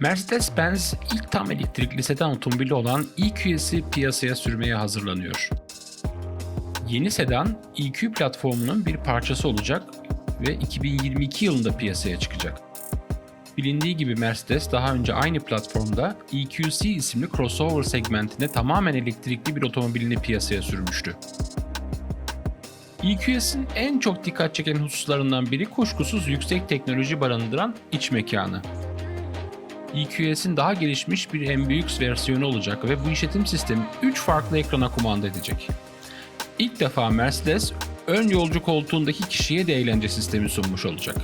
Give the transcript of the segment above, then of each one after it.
Mercedes-Benz ilk tam elektrikli sedan otomobili olan EQS'i piyasaya sürmeye hazırlanıyor. Yeni sedan EQ platformunun bir parçası olacak ve 2022 yılında piyasaya çıkacak. Bilindiği gibi Mercedes daha önce aynı platformda EQC isimli crossover segmentinde tamamen elektrikli bir otomobilini piyasaya sürmüştü. EQS'in en çok dikkat çeken hususlarından biri kuşkusuz yüksek teknoloji barındıran iç mekanı. EQS'in daha gelişmiş bir MBUX versiyonu olacak ve bu işletim sistemi 3 farklı ekrana kumanda edecek. İlk defa Mercedes ön yolcu koltuğundaki kişiye de eğlence sistemi sunmuş olacak.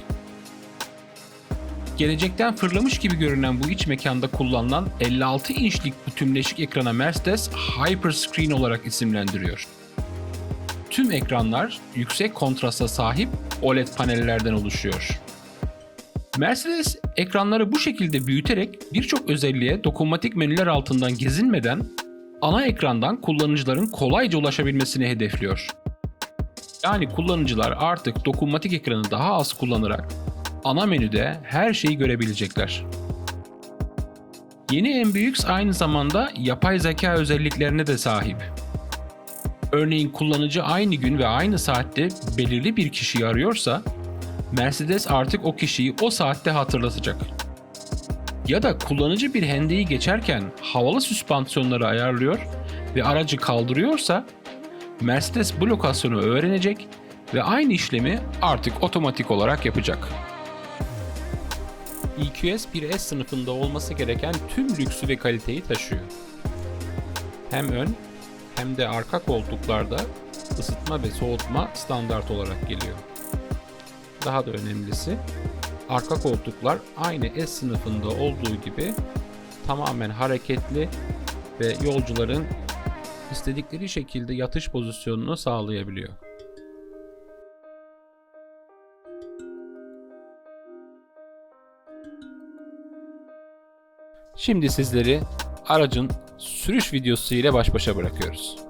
Gelecekten fırlamış gibi görünen bu iç mekanda kullanılan 56 inçlik bu tümleşik ekrana Mercedes Hyperscreen olarak isimlendiriyor. Tüm ekranlar yüksek kontrasta sahip OLED panellerden oluşuyor. Mercedes ekranları bu şekilde büyüterek birçok özelliğe dokunmatik menüler altından gezinmeden ana ekrandan kullanıcıların kolayca ulaşabilmesini hedefliyor. Yani kullanıcılar artık dokunmatik ekranı daha az kullanarak ana menüde her şeyi görebilecekler. Yeni MBUX aynı zamanda yapay zeka özelliklerine de sahip. Örneğin kullanıcı aynı gün ve aynı saatte belirli bir kişiyi arıyorsa, Mercedes artık o kişiyi o saatte hatırlatacak. Ya da kullanıcı bir hendeyi geçerken havalı süspansiyonları ayarlıyor ve aracı kaldırıyorsa, Mercedes bu lokasyonu öğrenecek ve aynı işlemi artık otomatik olarak yapacak. EQS bir S sınıfında olması gereken tüm lüksü ve kaliteyi taşıyor. Hem ön hem de arka koltuklarda ısıtma ve soğutma standart olarak geliyor. Daha da önemlisi arka koltuklar aynı S sınıfında olduğu gibi tamamen hareketli ve yolcuların istedikleri şekilde yatış pozisyonunu sağlayabiliyor. Şimdi sizleri aracın sürüş videosu ile baş başa bırakıyoruz.